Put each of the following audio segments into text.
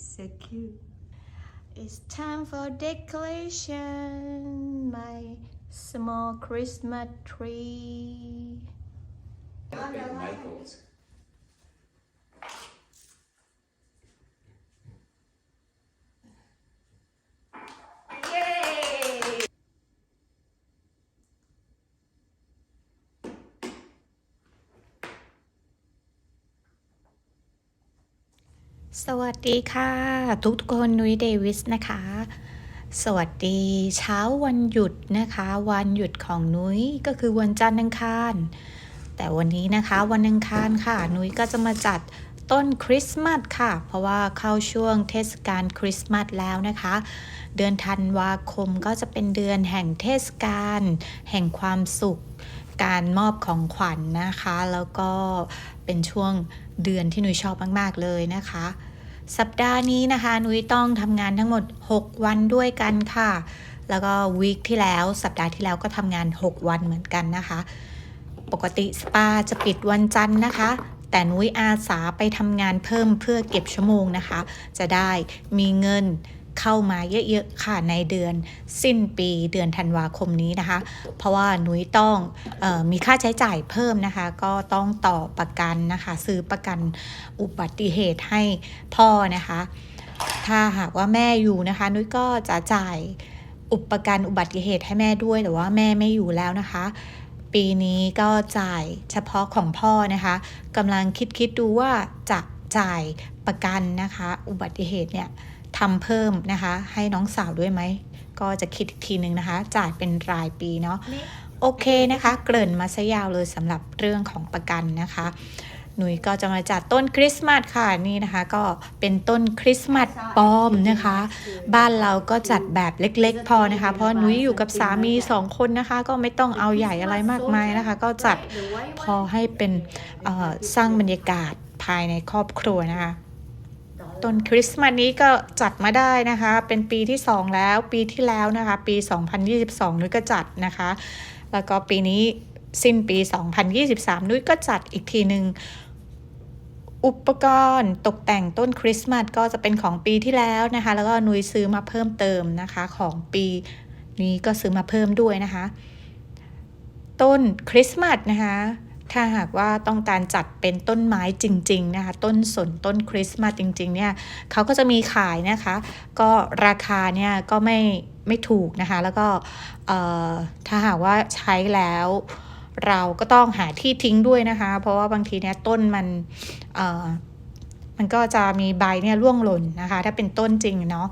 so cute It's time for decoration my small Christmas tree Michaels. สวัสดีค่ะ ทุกทุกๆคนนุ้ยเดวิสนะคะ สวัสดีเช้าวันหยุดนะคะ วันหยุดของนุ้ยก็คือวันจันทร์อังคาร แต่วันนี้นะคะวันอังคารค่ะ นุ้ยก็จะมาจัดต้นคริสต์มาสค่ะ เพราะว่าเข้าช่วงเทศกาลคริสต์มาสแล้วนะคะ เดือนธันวาคมก็จะเป็นเดือนแห่งเทศกาลแห่งความสุข การมอบของขวัญนนะคะ แล้วก็เป็นช่วงเดือนที่นุ้ยชอบมาก ๆ เลยนะคะ สัปดาห์นี้นะคะนุ้ยต้องทำงานทั้งหมด 6 วันด้วยกันค่ะ แล้วก็วีคที่แล้วสัปดาห์ที่แล้วก็ทำงาน 6 วันเหมือนกันนะคะ ปกติสปาจะปิดวันจันทร์นะคะ แต่นุ้ยอาสาไปทำงานเพิ่มเพื่อเก็บชั่วโมงนะคะ จะได้มีเงิน เข้ามาเยอะๆค่ะในเดือนสิ้นปีเดือนธันวาคมนี้นะคะ เพราะว่านุ้ยต้องออมีค่าใช้จ่ายเพิ่มนะคะ ก็ต้องต่อประกันนะคะ ซื้อประกันอุบัติเหตุให้พ่อนะคะ ถ้าหากว่าแม่อยู่นะคะ นุ้ยก็จะจ่ายอุปกันอุบัติเหตุให้แม่ด้วยแต่ว่าแม่ไม่อยู่แล้วนะคะ ปีนี้ก็จ่ายเฉพาะของพ่อนะคะกำลังคิดคิดดูว่าจะจ่ายประกันนะคะ อุบัติเหตุเนี่ย ทำเพิ่มนะคะ ให้น้องสาวด้วยไหม ก็จะคิดอีกทีหนึ่งนะคะ จ่ายเป็นรายปีเนาะโอเคนะคะ เกริ่นมาซะยาวเลยสำหรับเรื่องของประกันนะคะ หนุยก็จะมาจัดต้นคริสต์มาสค่ะนี่นะคะ ก็เป็นต้นคริสต์มาสปลอมนะคะ บ้านเราก็จัดแบบเล็กๆ พอนะคะ เพราะหนุยอยู่กับสามีสองคนนะคะ ก็ไม่ต้องเอาใหญ่อะไรมากมายนะคะ ก็จัดพอให้เป็นเอ่อสร้างบรรยากาศภายในครอบครัวนะคะ ต้นคริสต์มาสนี้ก็จัดมาได้นะคะ เป็นปีที่ 2 แล้วปีที่แล้วนะคะ ปี 2022นุ้ยก็จัดนะคะ แล้วก็ปีนี้สิ้นปี 2023 นุ้ยก็จัดอีกทีหนึ่งอุปกรณ์ตกแต่งต้นคริสต์มาสก็จะเป็นของปีที่แล้วนะคะ แล้วก็นุ้ยซื้อมาเพิ่มเติมนะคะ ของปีนี้ก็ซื้อมาเพิ่มด้วยนะคะ ต้นคริสต์มาสนะคะ ถ้าหากว่าต้องการจัดเป็นต้นไม้จริง ๆ นะคะ ต้นสนต้นคริสต์มาสจริง ๆ เนี่ยเขาก็จะมีขายนะคะ ก็ราคาเนี่ยก็ไม่ไม่ถูกนะคะ แล้วก็ถ้าหากว่าใช้แล้วเราก็ต้องหาที่ทิ้งด้วยนะคะ เพราะว่าบางทีเนี่ยต้นมันมันก็จะมีใบเนี่ยร่วงหล่นนะคะ ถ้าเป็นต้นจริงเนาะ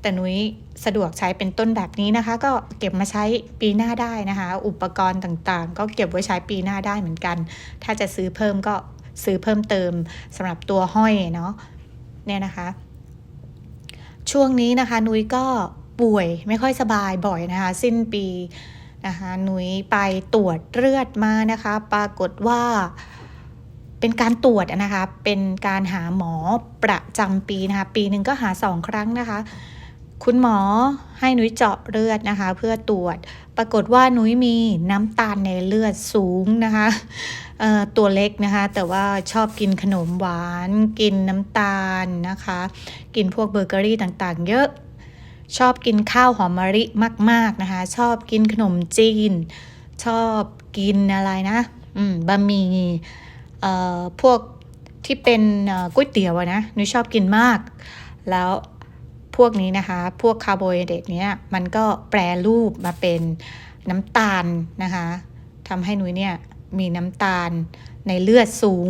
แต่นุ้ย สะดวกใช้เป็นต้นแบบนี้นะคะ ก็เก็บมาใช้ปีหน้าได้นะคะ อุปกรณ์ต่างๆ ก็เก็บไว้ใช้ปีหน้าได้เหมือนกัน ถ้าจะซื้อเพิ่มก็ซื้อเพิ่มเติมสำหรับตัวห้อยเนาะเนี่ยนะคะ ช่วงนี้นะคะ นุ้ยก็ป่วยไม่ค่อยสบายบ่อยนะคะ สิ้นปีนะคะนุ้ยไปตรวจเลือดมานะคะ ปรากฏว่าเป็นการตรวจนะคะ เป็นการหาหมอประจำปีนะคะ ปีหนึ่งก็หาสองครั้งนะคะ คุณหมอให้นุ้ยเจาะเลือดนะคะ เพื่อตรวจ ปรากฏว่านุ้ยมีน้ำตาลในเลือดสูงนะคะตัวเล็กนะคะ แต่ว่าชอบกินขนมหวาน กินน้ำตาลนะคะ กินพวกเบเกอรี่ต่างๆ เยอะ ชอบกินข้าวหอมมะลิมาก ๆนะคะ ชอบกินขนมจีน ชอบกินอะไรนะบะหมี่พวกที่เป็นก๋วยเตี๋ยวอะนะนุ้ยชอบกินมาก แล้ว พวกนี้นะคะ พวกคาร์โบไฮเดรตเนี้ยมันก็แปรรูปมาเป็นน้ำตาลนะคะทำให้นุ้ยเนี่ยมีน้ำตาลในเลือดสูง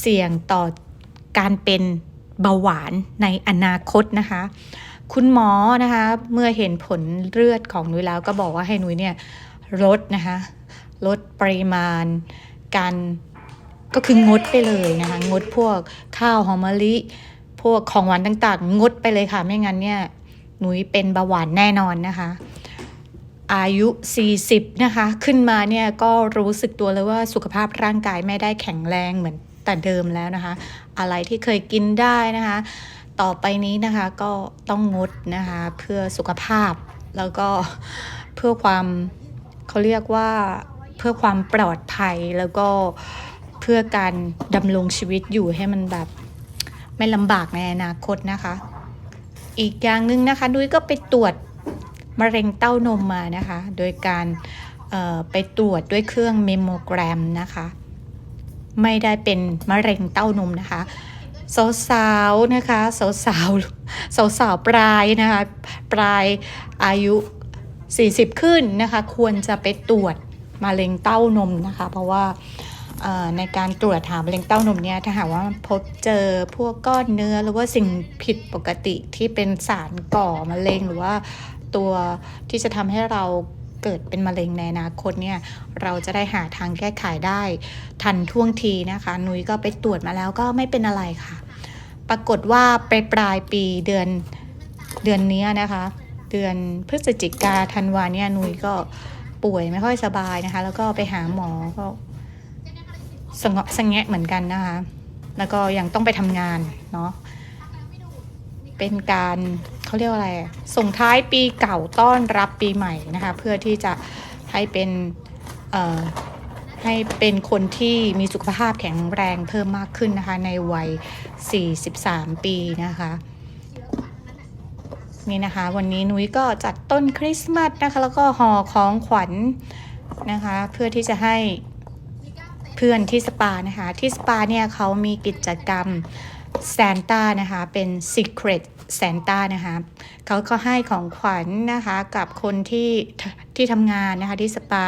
เสี่ยงต่อการเป็นเบาหวานในอนาคตนะคะ คุณหมอนะคะ เมื่อเห็นผลเลือดของนุ้ยแล้วก็บอกว่าให้นุ้ยเนี่ยลดนะคะ ลดปริมาณการก็คืองดไปเลยนะคะ งดพวกข้าวหอมมะลิ พวกของหวานต่างๆ งดไปเลยค่ะ ไม่งั้นเนี่ยหนุยเป็นเบาหวานแน่นอนนะคะ อายุ 40 นะคะ ขึ้นมาเนี่ยก็รู้สึกตัวเลยว่าสุขภาพร่างกายไม่ได้แข็งแรงเหมือนแต่เดิมแล้วนะคะ อะไรที่เคยกินได้นะคะ ต่อไปนี้นะคะก็ต้องงดนะคะเพื่อสุขภาพแล้วก็เพื่อความเขาเรียกว่าเพื่อความปลอดภัยแล้วก็เพื่อการดำรงชีวิตอยู่ให้มันแบบ ไม่ลำบากในอนาคตนะคะ อีกอย่างหนึ่งนะคะนุ้ยก็ไปตรวจมะเร็งเต้านมมานะคะ โดยการไปตรวจด้วยเครื่องเมมโมแกรมนะคะ ไม่ได้เป็นมะเร็งเต้านมนะคะสาวๆนะคะสาวๆสาวๆปลายนะคะปลายอายุ 40 ขึ้นนะคะ ควรจะไปตรวจมะเร็งเต้านมนะคะ เพราะว่า ในการตรวจหามะเร็งเต้านมเนี่ยถ้าหากว่าพบเจอพวกก้อนเนื้อหรือว่าสิ่งผิดปกติที่เป็นสารก่อมะเร็งหรือว่าตัวที่จะทำให้เราเกิดเป็นมะเร็งในอนาคตเนี่ยเราจะได้หาทางแก้ไขได้ทันท่วงทีนะคะ นุ้ยก็ไปตรวจมาแล้วก็ไม่เป็นอะไรค่ะ ปรากฏว่าไปปลายปีเดือนเดือนเนี้ยนะคะ เดือนพฤศจิกาธันวาเนี่ยนุ้ยก็ป่วยไม่ค่อยสบายนะคะ แล้วก็ไปหาหมอก็ สงะสงแงะเหมือนกันนะคะ แล้วก็ยังต้องไปทำงานเนาะ เป็นการเขาเรียกว่าอะไร ส่งท้ายปีเก่าต้อนรับปีใหม่นะคะ เพื่อที่จะให้เป็นให้เป็นคนที่มีสุขภาพแข็งแรงเพิ่มมากขึ้นนะคะ ในวัย 43 ปีนะคะนี่นะคะ วันนี้นุ้ยก็จัดต้นคริสต์มาสนะคะ แล้วก็ห่อของขวัญนะคะ เพื่อที่จะให้ เพื่อนที่สปานะคะ ที่สปาเนี่ยเขามีกิจกรรมแซนต้านะคะเป็น Secret Santa นะคะเขาก็ให้ของขวัญนะคะกับคนที่ที่ทำงานนะคะที่สปา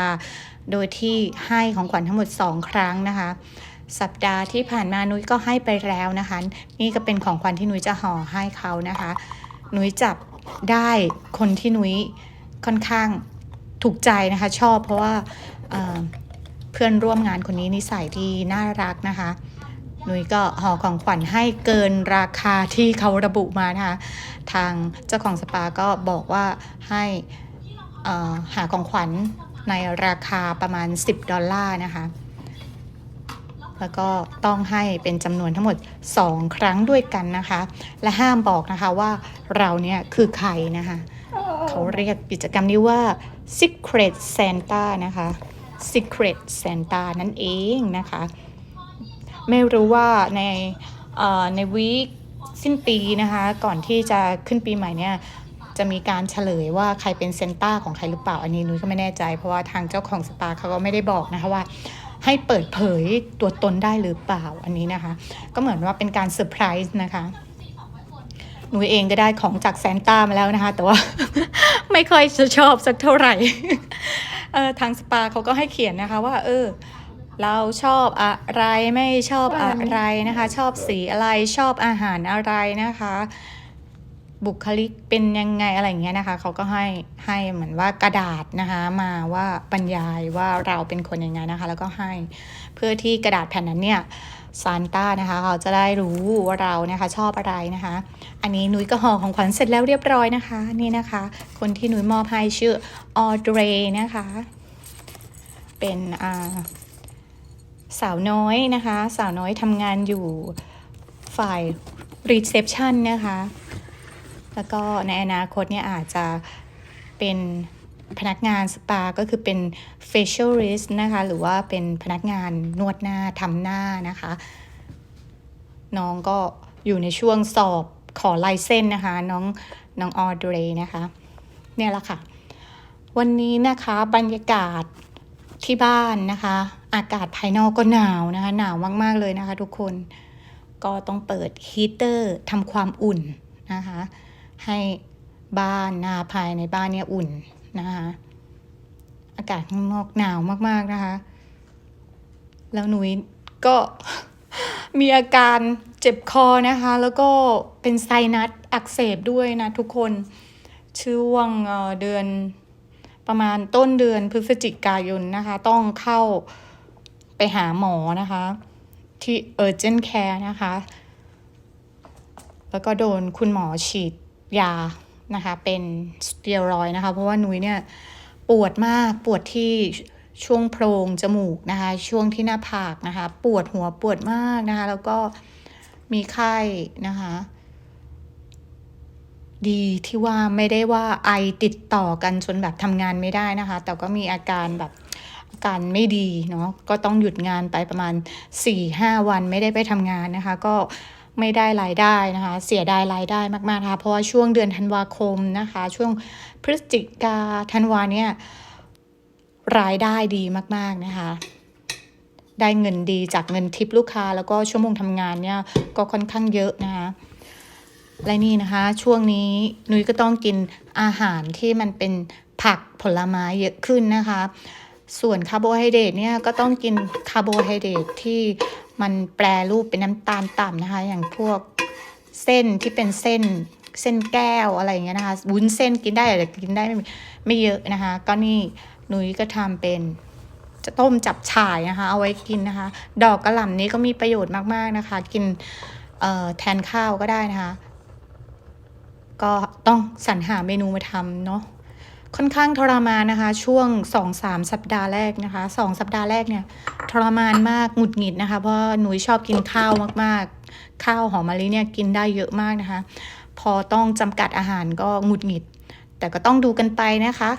โดยที่ให้ของขวัญทั้งหมด 2 ครั้งนะคะ สัปดาห์ที่ผ่านมานุ้ยก็ให้ไปแล้วนะคะ นี่ก็เป็นของขวัญที่นุ้ยจะห่อให้เขานะคะ นุ้ยจับได้คนที่นุ้ยค่อนข้างถูกใจนะคะชอบเพราะว่า เพื่อนร่วมงานคนนี้นิสัยที่น่ารักนะคะนุ้ยก็ห่อของขวัญให้เกินราคาที่เขาระบุมานะคะ ทางเจ้าของสปาก็บอกว่าให้หาของขวัญในราคาประมาณ 10 ดอลลาร์นะคะ แล้วก็ต้องให้เป็นจำนวนทั้งหมด 2 ครั้งด้วยกันนะคะ และห้ามบอกนะคะว่าเราเนี่ยคือใครนะคะ เขาเรียกกิจกรรมนี้ว่า Secret Santa นะคะ Secret Santa นั่นเองนะคะ ไม่รู้ว่าในในวีคสิ้นปีนะคะ ก่อนที่จะขึ้นปีใหม่เนี่ยจะมีการเฉลยว่าใครเป็นเซนต้าของใครหรือเปล่า อันนี้นุ้ยก็ไม่แน่ใจ เพราะว่าทางเจ้าของสปาเขาก็ไม่ได้บอกนะคะว่า ให้เปิดเผยตัวตนได้หรือเปล่าอันนี้นะคะ ก็เหมือนว่าเป็นการเซอร์ไพรส์นะคะหนูเองก็ได้ของจากแซนต้ามาแล้วนะคะ แต่ว่าไม่ค่อยจะชอบสักเท่าไหร่ ออทางสปาเขาก็ให้เขียนนะคะว่า เออ เราชอบอะไรไม่ชอบอะไรนะคะ ชอบสีอะไรชอบอาหารอะไรนะคะ บุคลิกเป็นยังไงอะไรอย่างเงี้ยนะคะเขาก็ให้ให้เหมือนว่ากระดาษนะคะมาว่าบรรยายว่าเราเป็นคนยังไงนะคะ แล้วก็ให้เพื่อที่กระดาษแผ่นนั้นเนี่ยซานต้านะคะเขาจะได้รู้ว่าเรานะคะชอบอะไรนะคะ อันนี้นุ้ยก็ห่อของขวัญเสร็จแล้วเรียบร้อยนะคะนี่นะคะ คนที่นุ้ยมอบให้ชื่อออเดรนะคะ เป็นอ่าสาวน้อยนะคะ สาวน้อยทำงานอยู่ฝ่ายรีเซพชันนะคะ แล้วก็ในอนาคตเนี่ยอาจจะเป็นพนักงานสปาก็คือเป็น facialist นะคะ หรือว่าเป็นพนักงานนวดหน้าทำหน้านะคะ น้องก็อยู่ในช่วงสอบขอลายเส้นนะคะ น้องน้องออเดรนะคะ เนี่ยแหละค่ะ วันนี้นะคะบรรยากาศที่บ้านนะคะ อากาศภายนอกก็หนาวนะคะ หนาวมาก ๆ เลยนะคะทุกคนก็ต้องเปิดฮีเตอร์ทำความอุ่นนะคะ ให้บ้านนาภายในบ้านเนี่ยอุ่นนะคะ อากาศข้างนอกหนาวมากๆนะคะ แล้วหนุยก็มีอาการเจ็บคอนะคะ แล้วก็เป็นไซนัสอักเสบด้วยนะทุกคนช่วงเดือนประมาณต้นเดือนพฤศจิกายนนะคะ ต้องเข้าไปหาหมอนะคะ ที่ Urgent Care นะคะ แล้วก็โดนคุณหมอฉีด ยานะคะ เป็นสเตียรอยนะคะ เพราะว่านุ้ยเนี่ยปวดมากปวดที่ช่วงโพรงจมูกนะคะ ช่วงที่หน้าผากนะคะ ปวดหัวปวดมากนะคะ แล้วก็มีไข้นะคะ ดีที่ว่าไม่ได้ว่าไอติดต่อกันจนแบบทำงานไม่ได้นะคะ แต่ก็มีอาการแบบอาการไม่ดีเนาะก็ต้องหยุดงานไปประมาณ4-5วันไม่ได้ไปทำงานนะคะ ก็ ไม่ได้รายได้นะคะ เสียดายรายได้มากๆนะคะเพราะว่าช่วงเดือนธันวาคมนะคะ ช่วงพฤศจิกาธันวาเนี่ยรายได้ดีมากๆนะคะ ได้เงินดีจากเงินทิปลูกค้า แล้วก็ชั่วโมงทำงานเนี่ยก็ค่อนข้างเยอะนะคะและนี่นะคะ ช่วงนี้นุ้ยก็ต้องกินอาหารที่มันเป็นผักผลไม้เยอะขึ้นนะคะ ส่วนคาร์โบไฮเดรตเนี่ยก็ต้องกินคาร์โบไฮเดรตที่ มันแปรรูปเป็นน้ำตาลต่ำนะคะ อย่างพวกเส้นที่เป็นเส้นเส้นแก้วอะไรอย่างเงี้ยนะคะวุ้นเส้นกินได้แต่กินได้ไม่ไม่เยอะนะคะ ก็นี่หนุยก็ทำเป็นจะต้มจับฉ่ายนะคะ เอาไว้กินนะคะ ดอกกระหล่ำนี้ก็มีประโยชน์มากๆนะคะ กินเอ่อแทนข้าวก็ได้นะคะ ก็ต้องสรรหาเมนูมาทำเนาะ ค่อนข้างทรมานนะคะ ช่วง 2-3 สัปดาห์แรกนะคะ 2 สัปดาห์แรกเนี่ยทรมานมากหงุดหงิดนะคะ เพราะหนูชอบกินข้าวมากๆ ข้าวหอมมะลิเนี่ยกินได้เยอะมากนะคะ พอต้องจำกัดอาหารก็หงุดหงิด แต่ก็ต้องดูกันไปนะคะ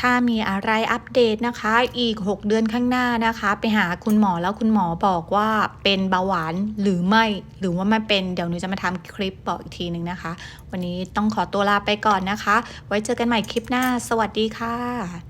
ถ้ามีอะไรอัปเดตนะคะ อีก 6 เดือนข้างหน้านะคะ ไปหาคุณหมอแล้วคุณหมอบอกว่าเป็นเบาหวานหรือไม่ หรือว่าไม่เป็นเดี๋ยวหนูจะมาทำคลิปบอกอีกทีหนึ่งนะคะ วันนี้ต้องขอตัวลาไปก่อนนะคะ ไว้เจอกันใหม่คลิปหน้า สวัสดีค่ะ